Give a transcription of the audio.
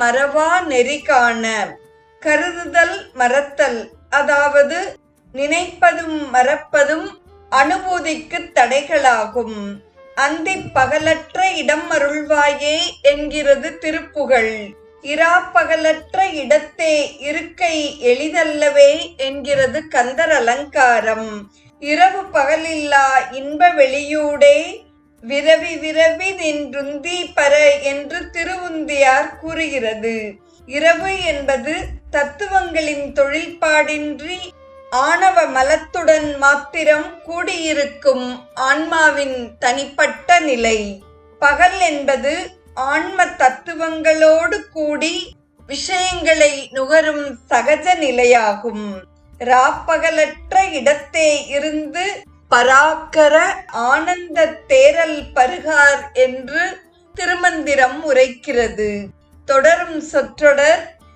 மறவா நெறி காண. கருதுதல் மறத்தல். அதாவது நினைப்பதும் மறப்பதும் அனுபூதிக்கு தடைகளாகும். அந்தி பகலற்ற இடம் அருள்வாயே என்கிறது திருப்புகழ். இராப்பகலற்ற இடத்தே இருக்கை எளிதல்லவே என்கிறது கந்தர் அலங்காரம். இரவு பகலில்லா இன்ப வெளியூடே விரவி விரவி நின்றுந்தி பர என்று திருவுந்தியார் கூறுகிறது. இரவு என்பது தத்துவங்களின் தொழில்பாடின்றி ஆணவ மலத்துடன் மாத்திரம் கூடியிருக்கும் ஆன்மாவின் தனிப்பட்ட நிலை. பகல் என்பது ஆன்ம தத்துவங்களோடு கூடி விஷயங்களை நுகரும் சகஜ நிலையாகும். ராப்பகலற்ற இடத்தே இருந்து பராக்கர ஆனந்த தேரல் பருகார் என்று திருமந்திரம் உரைக்கிறது. தொடரும் சொற்றொடர்